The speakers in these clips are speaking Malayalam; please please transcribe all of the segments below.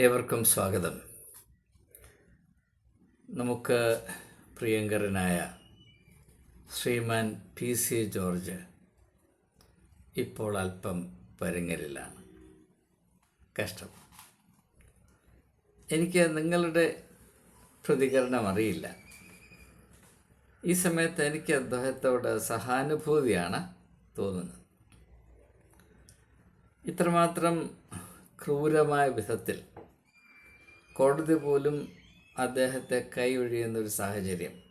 ഏവർക്കും സ്വാഗതം. നമുക്ക് പ്രിയങ്കരനായ ശ്രീമാൻ പി സി ജോർജ് ഇപ്പോൾ അല്പം പരുങ്ങലിലാണ്. കഷ്ടം. എനിക്ക് നിങ്ങളുടെ പ്രതികരണം അറിയില്ല. ഈ സമയത്ത് എനിക്ക് അദ്ദേഹത്തോട് സഹാനുഭൂതിയാണ് തോന്നുന്നത്. ഇത്രമാത്രം ക്രൂരമായ വിധത്തിൽ കോടതി പോലും അദ്ദേഹത്തെ കൈയൊഴിയുന്നൊരു സാഹചര്യം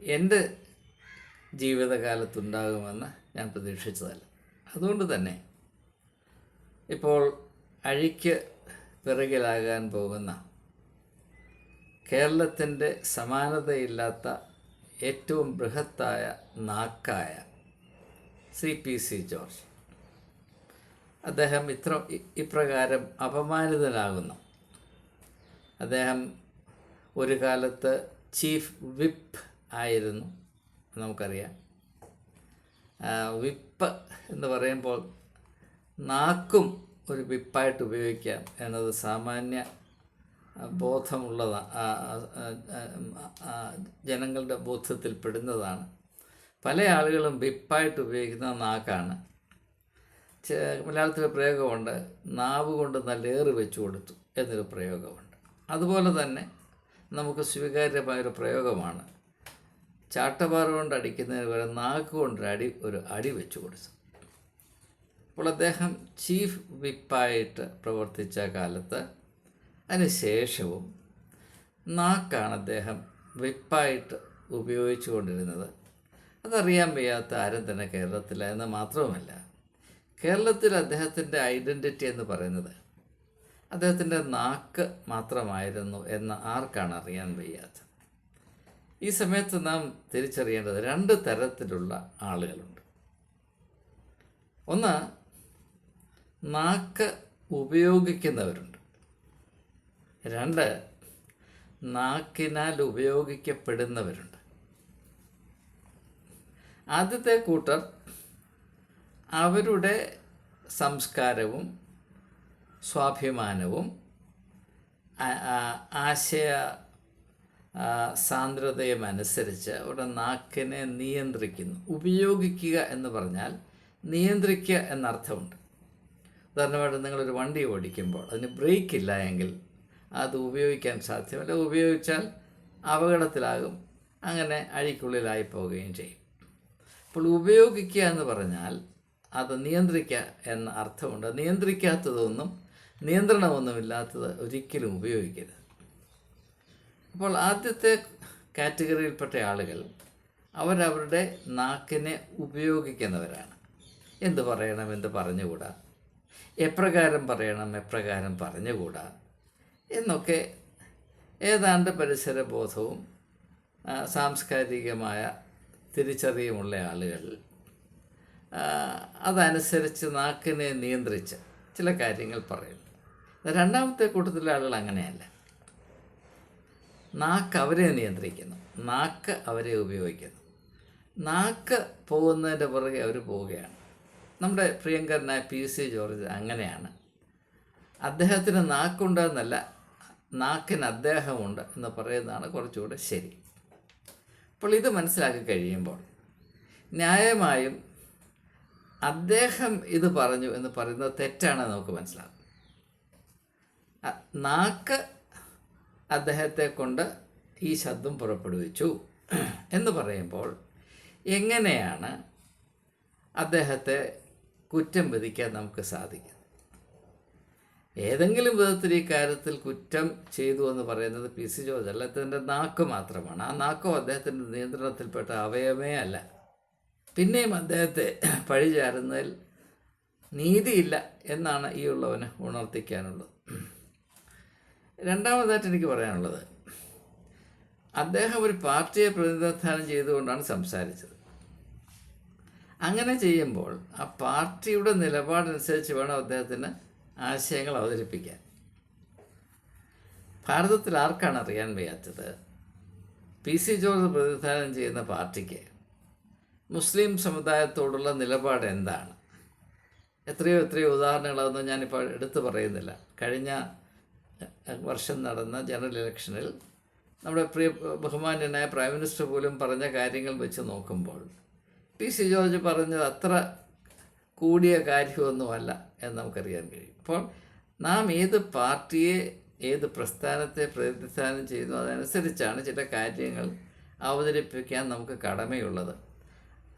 എന്റെ ജീവിതകാലത്തുണ്ടാകുമെന്ന് ഞാൻ പ്രതീക്ഷിച്ചതല്ല. അതുകൊണ്ട് തന്നെ ഇപ്പോൾ അഴിക്ക് പിറകിലാകാൻ പോകുന്ന കേരളത്തിന്റെ സമാനതയില്ലാത്ത ഏറ്റവും ബൃഹത്തായ നാക്കായ സി പി സി ജോർജ്. അദ്ദേഹം ഇത്ര ഇപ്രകാരം അപമാനിതനാകുന്നു. അദ്ദേഹം ഒരു കാലത്ത് ചീഫ് വിപ്പ് ആയിരുന്നു നമുക്കറിയാം. വിപ്പ് എന്ന് പറയുമ്പോൾ നാക്കും ഒരു വിപ്പായിട്ട് ഉപയോഗിക്കാം എന്നത് സാമാന്യ ബോധമുള്ളതാണ് ജനങ്ങളുടെ ബോധത്തിൽ പെടുന്നതാണ്. പല ആളുകളും വിപ്പായിട്ട് ഉപയോഗിക്കുന്ന നാക്കാണ്. മലയാളത്തിലെ പ്രയോഗമുണ്ട് നാവ് കൊണ്ട് നല്ലേറ് വെച്ചു കൊടുത്തു എന്നൊരു പ്രയോഗമുണ്ട്. അതുപോലെ തന്നെ നമുക്ക് സ്വീകാര്യമായൊരു പ്രയോഗമാണ്. ചാട്ടപാറ കൊണ്ട് അടിക്കുന്നതിന് പകരം നാക്ക് കൊണ്ട് അടി ഒരു അടി വെച്ചു കൊടുത്തു. അപ്പോൾ അദ്ദേഹം ചീഫ് വിപ്പായിട്ട് പ്രവർത്തിച്ച കാലത്ത് അതിന് ശേഷവും നാക്കാണ് അദ്ദേഹം വിപ്പായിട്ട് ഉപയോഗിച്ചു കൊണ്ടിരുന്നത്. അതറിയാൻ വയ്യാത്ത ആരും തന്നെ കേരളത്തിലായെന്ന് മാത്രവുമല്ല കേരളത്തിൽ അദ്ദേഹത്തിന്റെ ഐഡന്റിറ്റി എന്ന് പറയുന്നത് അദ്ദേഹത്തിന്റെ നാക്ക് മാത്രമായിരുന്നു എന്ന് ആർക്കാണ് അറിയാൻ വയ്യാത്തത് ഈ സമയത്ത് നാം തിരിച്ചറിയേണ്ടത് രണ്ട് തരത്തിലുള്ള ആളുകളുണ്ട്. ഒന്ന് നാക്ക് ഉപയോഗിക്കുന്നവരുണ്ട്. രണ്ട് നാക്കിനാൽ ഉപയോഗിക്കപ്പെടുന്നവരുണ്ട്. ആദ്യത്തെ കൂട്ടർ അവരുടെ സംസ്കാരവും സ്വാഭിമാനവും ആശയ സാന്ദ്രതയും അനുസരിച്ച് അവരുടെ നാക്കിനെ നിയന്ത്രിക്കുന്നു. ഉപയോഗിക്കുക എന്ന് പറഞ്ഞാൽ നിയന്ത്രിക്കുക എന്നർത്ഥമുണ്ട്. ഉദാഹരണമായിട്ട് നിങ്ങളൊരു വണ്ടി ഓടിക്കുമ്പോൾ അതിന് ബ്രേക്ക് ഇല്ല എങ്കിൽ അത് ഉപയോഗിക്കാൻ സാധ്യമല്ല. ഉപയോഗിച്ചാൽ അപകടത്തിലാകും. അങ്ങനെ അഴിക്കുള്ളിലായി പോവുകയും ചെയ്യും. അപ്പോൾ ഉപയോഗിക്കുക എന്ന് പറഞ്ഞാൽ അത് നിയന്ത്രിക്കുക എന്ന അർത്ഥമുണ്ട്. നിയന്ത്രിക്കാത്തതൊന്നും നിയന്ത്രണമൊന്നുമില്ലാത്തത് ഒരിക്കലും ഉപയോഗിക്കരുത്. അപ്പോൾ ആദ്യത്തെ കാറ്റഗറിയിൽപ്പെട്ട ആളുകൾ അവരവരുടെ നാക്കിനെ ഉപയോഗിക്കുന്നവരാണ്. എന്ത് പറയണം എന്ത് പറഞ്ഞുകൂടാ? എപ്രകാരം പറയണം എപ്രകാരം പറഞ്ഞുകൂടാ? എന്നൊക്കെ ഏതാണ്ട് പരിസരബോധവും സാംസ്കാരികമായ തിരിച്ചറിയുമുള്ള ആളുകൾ അതനുസരിച്ച് നാക്കിനെ നിയന്ത്രിച്ച് ചില കാര്യങ്ങൾ പറയുന്നു. രണ്ടാമത്തെ കൂട്ടത്തിലെ ആളുകൾ അങ്ങനെയല്ല. നാക്ക് അവരെ നിയന്ത്രിക്കുന്നു. നാക്ക് അവരെ ഉപയോഗിക്കുന്നു. നാക്ക് പോകുന്നതിന്റെ പുറകെ അവർ പോവുകയാണ്. നമ്മുടെ പ്രിയങ്കരനായ പി സി ജോർജ് അങ്ങനെയാണ്. അദ്ദേഹത്തിന് നാക്കുണ്ടെന്നല്ല നാക്കിന് അദ്ദേഹമുണ്ട് എന്ന് പറയുന്നതാണ് കുറച്ചുകൂടെ ശരി. അപ്പോൾ ഇത് മനസ്സിലാക്കി കഴിയുമ്പോൾ ന്യായമായും അദ്ദേഹം ഇത് പറഞ്ഞു എന്ന് പറയുന്നത് തെറ്റാണെന്ന് നമുക്ക് മനസ്സിലാകും. അ- നാക്ക് അദ്ദേഹത്തെ കൊണ്ട് ഈ ശബ്ദം പുറപ്പെടുവിച്ചു. എന്ന് പറയുമ്പോൾ എങ്ങനെയാണ് അദ്ദേഹത്തെ കുറ്റം വിധിക്കാൻ നമുക്ക് സാധിക്കും ഏതെങ്കിലും വിധത്തിൽ ഈ കാര്യത്തിൽ കുറ്റം ചെയ്തു എന്ന് പറയുന്നത് പി സി ജോർജ് അല്ല അദ്ദേഹത്തിന്റെ നാക്ക് മാത്രമാണ്. ആ നാക്കോ അദ്ദേഹത്തിന്റെ നിയന്ത്രണത്തിൽപ്പെട്ട അവയവമേ അല്ല. പിന്നെയും അദ്ദേഹത്തെ പഴിചാരുന്നതിൽ നീതിയില്ല എന്നാണ് ഈ ഉള്ളവന് ഉണർത്തിക്കാനുള്ളത്. രണ്ടാമതായിട്ട് എനിക്ക് പറയാനുള്ളത്. അദ്ദേഹം ഒരു പാർട്ടിയെ പ്രതിനിധാനം ചെയ്തുകൊണ്ടാണ് സംസാരിച്ചത്. അങ്ങനെ ചെയ്യുമ്പോൾ ആ പാർട്ടിയുടെ നിലപാടനുസരിച്ച് വേണം അദ്ദേഹത്തിന് ആശയങ്ങൾ അവതരിപ്പിക്കാൻ. ഭാരതത്തിൽ ആർക്കാണ് അറിയാൻ വയ്യാത്തത്? പി സി ജോർജ് പ്രതിനിധാനം ചെയ്യുന്ന പാർട്ടിക്ക് മുസ്ലിം സമുദായത്തോടുള്ള നിലപാട് എന്താണ്? എത്രയോ എത്രയോ ഉദാഹരണങ്ങളൊന്നും ഞാനിപ്പോൾ എടുത്തു പറയുന്നില്ല. കഴിഞ്ഞ വർഷം നടന്ന ജനറൽ ഇലക്ഷനിൽ നമ്മുടെ പ്രിയ ബഹുമാന്യനായ പ്രൈം മിനിസ്റ്റർ പോലും പറഞ്ഞ കാര്യങ്ങൾ വെച്ച് നോക്കുമ്പോൾ പി സി ജോർജ് പറഞ്ഞത് അത്ര കൂടിയ കാര്യമൊന്നുമല്ല എന്ന് നമുക്കറിയാൻ കഴിയും. അപ്പോൾ നാം ഏത് പാർട്ടിയെ ഏത് പ്രസ്ഥാനത്തെ പ്രതിനിധാനം ചെയ്യുന്നു അതനുസരിച്ചാണ് ചില കാര്യങ്ങൾ അവതരിപ്പിക്കാൻ നമുക്ക് കടമയുള്ളത്.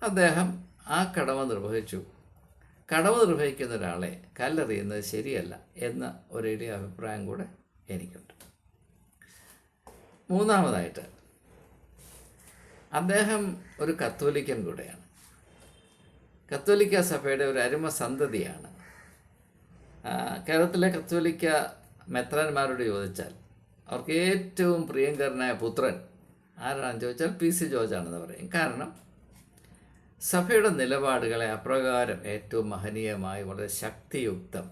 അദ്ദേഹം ആ കടമ നിർവഹിച്ചു. കടമ നിർവഹിക്കുന്ന ഒരാളെ കല്ലെറിയുന്നത് ശരിയല്ല എന്ന ഒരേടിയ അഭിപ്രായം കൂടെ എനിക്കുണ്ട്. മൂന്നാമതായിട്ട് അദ്ദേഹം ഒരു കത്തോലിക്കൻ കൂടെയാണ്. കത്തോലിക്ക സഭയുടെ ഒരു അരുമ സന്തതിയാണ്. കേരളത്തിലെ കത്തോലിക്ക മെത്രാന്മാരോട് ചോദിച്ചാൽ അവർക്ക് ഏറ്റവും പ്രിയങ്കരനായ പുത്രൻ ആരാണെന്ന് ചോദിച്ചാൽ പി സി ജോർജാണെന്ന് പറയും. കാരണം സഭയുടെ നിലപാടുകളെ അപ്രകാരം ഏറ്റവും മഹനീയമായി വളരെ ശക്തിയുക്തം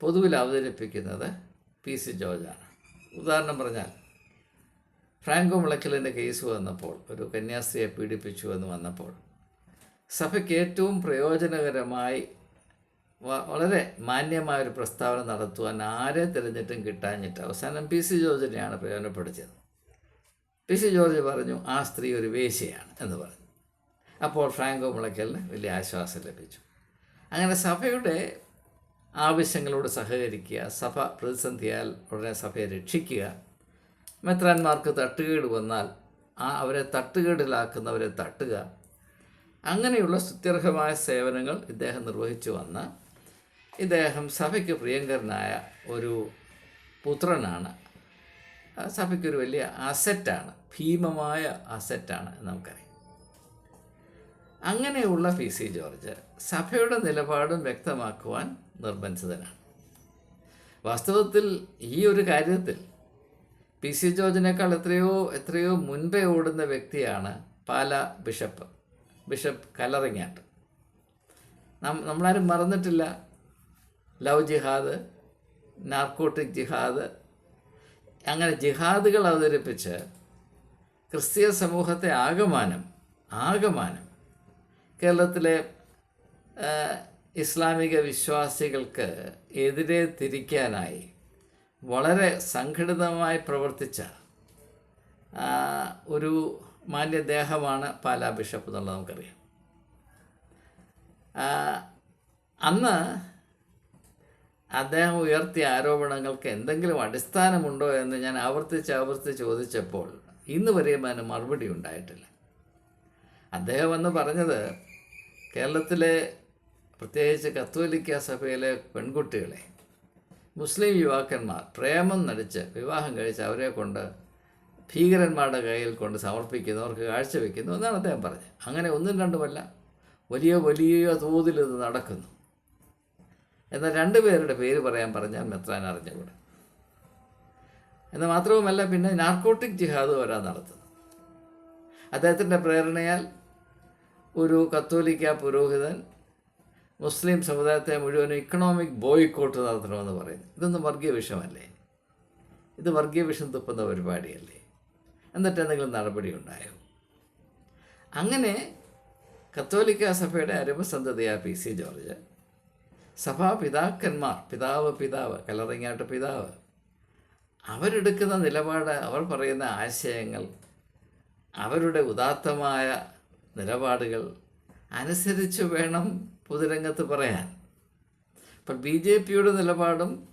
പൊതുവിൽ അവതരിപ്പിക്കുന്നത് പി സി ജോർജാണ്. ഉദാഹരണം പറഞ്ഞാൽ ഫ്രാങ്കോ മുളയ്ക്കലിന്റെ കേസ് വന്നപ്പോൾ ഒരു കന്യാസ്ത്രീയെ പീഡിപ്പിച്ചു എന്ന് വന്നപ്പോൾ സഭയ്ക്ക് ഏറ്റവും പ്രയോജനകരമായി വളരെ മാന്യമായ ഒരു പ്രസ്താവന നടത്തുവാൻ ആരെ തിരഞ്ഞിട്ടും കിട്ടാഞ്ഞിട്ട് അവസാനം പി സി ജോർജിനെയാണ് പ്രയോജനപ്പെടുത്തിയത്. പി സി ജോർജ് പറഞ്ഞു ആ സ്ത്രീ ഒരു വേശ്യയാണ് എന്ന് പറഞ്ഞു. അപ്പോൾ ഫ്രാങ്കോ മുളയ്ക്കലിന് വലിയ ആശ്വാസം ലഭിച്ചു. അങ്ങനെ സഭയുടെ ആവശ്യങ്ങളോട് സഹകരിക്കുക സഭ പ്രതിസന്ധിയാൽ ഉടനെ സഭയെ രക്ഷിക്കുക. മെത്രാന്മാർക്ക് തട്ടുകേട് വന്നാൽ ആ അവരെ തട്ടുകേടിലാക്കുന്നവരെ തട്ടുക. അങ്ങനെയുള്ള സ്തുത്യർഹമായ സേവനങ്ങൾ ഇദ്ദേഹം നിർവഹിച്ചു വന്ന് ഇദ്ദേഹം സഭയ്ക്ക് പ്രിയങ്കരനായ ഒരു പുത്രനാണ്. സഭയ്ക്കൊരു വലിയ അസറ്റാണ് ഭീമമായ അസറ്റാണ് നമുക്കറിയാം. അങ്ങനെയുള്ള പി സി ജോർജ് സഭയുടെ നിലപാടും വ്യക്തമാക്കുവാൻ നിർബന്ധിതനാണ്. വാസ്തവത്തിൽ ഈ ഒരു കാര്യത്തിൽ പി സി ജോർജിനേക്കാൾ എത്രയോ എത്രയോ മുൻപേ ഓടുന്ന വ്യക്തിയാണ് പാല ബിഷപ്പ്. ബിഷപ്പ് കലറിങ്ങാട്ട് നമ്മളാരും മറന്നിട്ടില്ല. ലവ് ജിഹാദ് നാർക്കോട്ടിക് ജിഹാദ് അങ്ങനെ ജിഹാദുകൾ അവതരിപ്പിച്ച് ക്രിസ്തീയ സമൂഹത്തെ ആകമാനം ആകമാനം കേരളത്തിലെ ഇസ്ലാമിക വിശ്വാസികൾക്ക് എതിരെ തിരിക്കാനായി വളരെ സംഘടിതമായി പ്രവർത്തിച്ച ഒരു മാന്യദേഹമാണ് പാലാ ബിഷപ്പ് എന്നുള്ളത് നമുക്കറിയാം. അന്ന് അദ്ദേഹം ഉയർത്തിയ ആരോപണങ്ങൾക്ക് എന്തെങ്കിലും അടിസ്ഥാനമുണ്ടോ എന്ന് ഞാൻ ആവർത്തിച്ച് ആവർത്തിച്ച് ചോദിച്ചപ്പോൾ ഇന്ന് വരെയും അതിന് മറുപടി ഉണ്ടായിട്ടില്ല. അദ്ദേഹം വന്ന് പറഞ്ഞത് കേരളത്തിലെ പ്രത്യേകിച്ച് കത്തോലിക്ക സഭയിലെ പെൺകുട്ടികളെ മുസ്ലിം യുവാക്കന്മാർ പ്രേമം നടിച്ച് വിവാഹം കഴിച്ച് അവരെ കൊണ്ട് ഭീകരന്മാരുടെ കയ്യിൽ കൊണ്ട് സമർപ്പിക്കുന്നു അവർക്ക് കാഴ്ചവെക്കുന്നു എന്നാണ് അദ്ദേഹം പറഞ്ഞത്. അങ്ങനെ ഒന്നും രണ്ടുമല്ല വലിയ വലിയ തോതിൽ ഇത് നടക്കുന്നു. എന്നാൽ രണ്ടുപേരുടെ പേര് പറയാൻ പറഞ്ഞാൽ മെത്രാൻ അറിഞ്ഞുകൂടെ. എന്ന് മാത്രവുമല്ല പിന്നെ നാർക്കോട്ടിക് ജിഹാദ് വരാൻ നടത്തുന്നു. അദ്ദേഹത്തിന്റെ പ്രേരണയാൽ ഒരു കത്തോലിക്ക പുരോഹിതൻ മുസ്ലിം സമുദായത്തെ മുഴുവനും ഇക്കണോമിക് ബോയ്ക്കോട്ട് നടത്തണമെന്ന് പറയുന്നു. ഇതൊന്നും വർഗീയ വിഷമല്ലേ ഇത് വർഗീയ വിഷം തുപ്പുന്ന പരിപാടിയല്ലേ? എന്നിട്ട് എന്തെങ്കിലും നടപടി ഉണ്ടായോ? അങ്ങനെ കത്തോലിക്ക സഭയുടെ അരുമസന്ധതയായ പി സി ജോർജ് സഭാ പിതാക്കന്മാർ പിതാവ് പിതാവ് കലറിങ്ങാട്ട് പിതാവ് അവരെടുക്കുന്ന നിലപാട് അവർ പറയുന്ന ആശയങ്ങൾ അവരുടെ ഉദാത്തമായ നിലപാടുകൾ അനുസരിച്ച് വേണം പൊതുരംഗത്ത് പറയാൻ. അപ്പോൾ ബി ജെ പിയുടെ നിലപാടും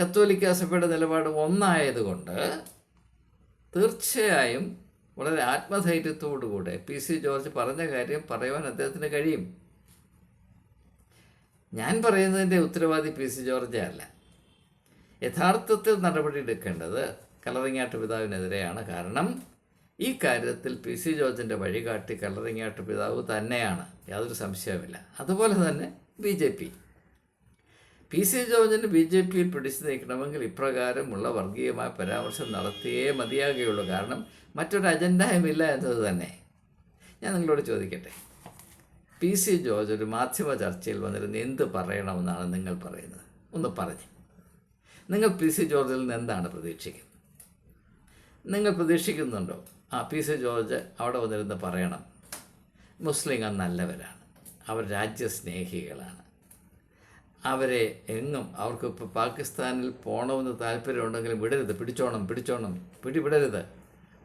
കത്തോലിക്ക സഭയുടെ നിലപാടും ഒന്നായതുകൊണ്ട് തീർച്ചയായും വളരെ ആത്മധൈര്യത്തോടുകൂടെ പി സി ജോർജ് പറഞ്ഞ കാര്യം പറയുവാൻ അദ്ദേഹത്തിന് കഴിയും. ഞാൻ പറയുന്നതിന്റെ ഉത്തരവാദി പി സി ജോർജ് അല്ല. യഥാർത്ഥത്തിൽ നടപടിയെടുക്കേണ്ടത് കലറിങ്ങാട്ട് പിതാവിനെതിരെയാണ്. കാരണം ഈ കാര്യത്തിൽ പി സി ജോർജിന്റെ വഴികാട്ടി കല്ലറിങ്ങാട്ട് പിതാവ് തന്നെയാണ്. യാതൊരു സംശയവുമില്ല. അതുപോലെ തന്നെ B J P. P C ജോർജിന് ബി ജെ പിയിൽ പിടിച്ചു നീക്കണമെങ്കിൽ ഇപ്രകാരമുള്ള വർഗീയമായ പരാമർശം നടത്തിയേ മതിയാകുകയുള്ളൂ. കാരണം മറ്റൊരു അജണ്ടയുമില്ല എന്നത് തന്നെ. ഞാൻ നിങ്ങളോട് ചോദിക്കട്ടെ. പി സി ജോർജ് ഒരു മാധ്യമ ചർച്ചയിൽ വന്നിരുന്ന് എന്ത് പറയണമെന്നാണ് നിങ്ങൾ പറയുന്നത്? ഒന്ന് പറഞ്ഞു. നിങ്ങൾ പി സി ജോർജിൽ നിന്ന് എന്താണ് പ്രതീക്ഷിക്കുന്നത്? നിങ്ങൾ പ്രതീക്ഷിക്കുന്നുണ്ടോ? ആ പി സി ജോർജ് അവിടെ വന്നിരുന്ന് പറയണം. മുസ്ലിങ്ങൾ നല്ലവരാണ്. അവർ രാജ്യസ്നേഹികളാണ്. അവരെ എങ്ങും അവർക്ക് ഇപ്പോൾ പാകിസ്ഥാനിൽ പോകണമെന്ന് താല്പര്യമുണ്ടെങ്കിലും വിടരുത്. പിടിച്ചോണം പിടിച്ചോണം. പിടിവിടരുത്.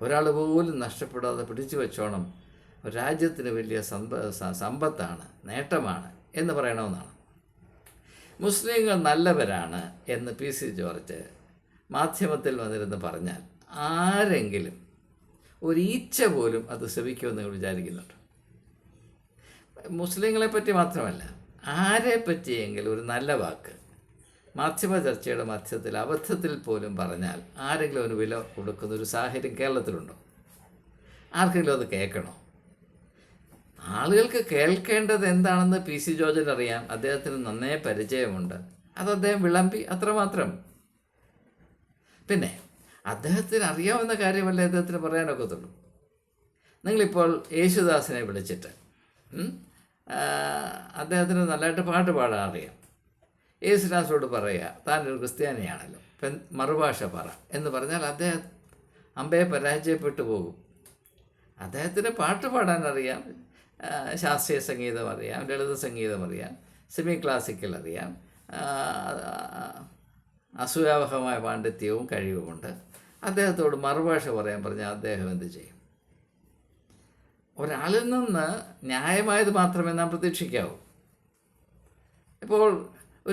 ഒരാൾ പോലും നഷ്ടപ്പെടാതെ പിടിച്ചു വെച്ചോണം. രാജ്യത്തിന് വലിയ സമ്പ സമ്പത്താണ് നേട്ടമാണ് എന്ന് പറയണമെന്നാണ്. മുസ്ലിങ്ങൾ നല്ലവരാണ് എന്ന് പി സി ജോർജ് മാധ്യമത്തിൽ വന്നിരുന്ന് പറഞ്ഞാൽ ആരെങ്കിലും ഒരു ഈച്ച പോലും അത് ശ്രമിക്കുമെന്ന് നിങ്ങൾ വിചാരിക്കുന്നുണ്ട്. മുസ്ലിങ്ങളെ പറ്റി മാത്രമല്ല ആരെ പറ്റിയെങ്കിലും ഒരു നല്ല വാക്ക് മാധ്യമ ചർച്ചയുടെ മധ്യത്തിൽ അബദ്ധത്തിൽ പോലും പറഞ്ഞാൽ ആരെങ്കിലും ഒരു വില കൊടുക്കുന്ന ഒരു സാഹചര്യം കേരളത്തിലുണ്ടോ? ആർക്കെങ്കിലും അത് കേൾക്കണോ? ആളുകൾക്ക് കേൾക്കേണ്ടത് എന്താണെന്ന് പി സി ജോർജിന് അറിയാം. അദ്ദേഹത്തിന് നന്നേ പരിചയമുണ്ട്. അത് അദ്ദേഹം വിളമ്പി അത്രമാത്രം. പിന്നെ അദ്ദേഹത്തിന് അറിയാവുന്ന കാര്യമല്ലേ അദ്ദേഹത്തിന് പറയാനൊക്കത്തുള്ളൂ. നിങ്ങളിപ്പോൾ യേശുദാസിനെ വിളിച്ചിട്ട് അദ്ദേഹത്തിന് നല്ലതായിട്ട് പാട്ട് പാടാൻ അറിയാം. യേശുദാസോട് പറയുക താനൊരു ക്രിസ്ത്യാനിയാണല്ലോ ഇപ്പം മറുഭാഷ പറ എന്ന് പറഞ്ഞാൽ അദ്ദേഹം അമ്പയെ പരാജയപ്പെട്ടു പോകും. അദ്ദേഹത്തിന് പാട്ട് പാടാൻ അറിയാം ശാസ്ത്രീയ സംഗീതം അറിയാം ലളിത സംഗീതം അറിയാം സെമി ക്ലാസിക്കൽ അറിയാം അസൂയാവഹമായ പാണ്ഡിത്യവും കഴിവുമുണ്ട്. അദ്ദേഹത്തോട് മറുഭാഷ പറയാൻ പറഞ്ഞാൽ അദ്ദേഹം എന്ത് ചെയ്യും? ഒരാളിൽ നിന്ന് ന്യായമായത് മാത്രമേ നാം പ്രതീക്ഷിക്കാവൂ. ഇപ്പോൾ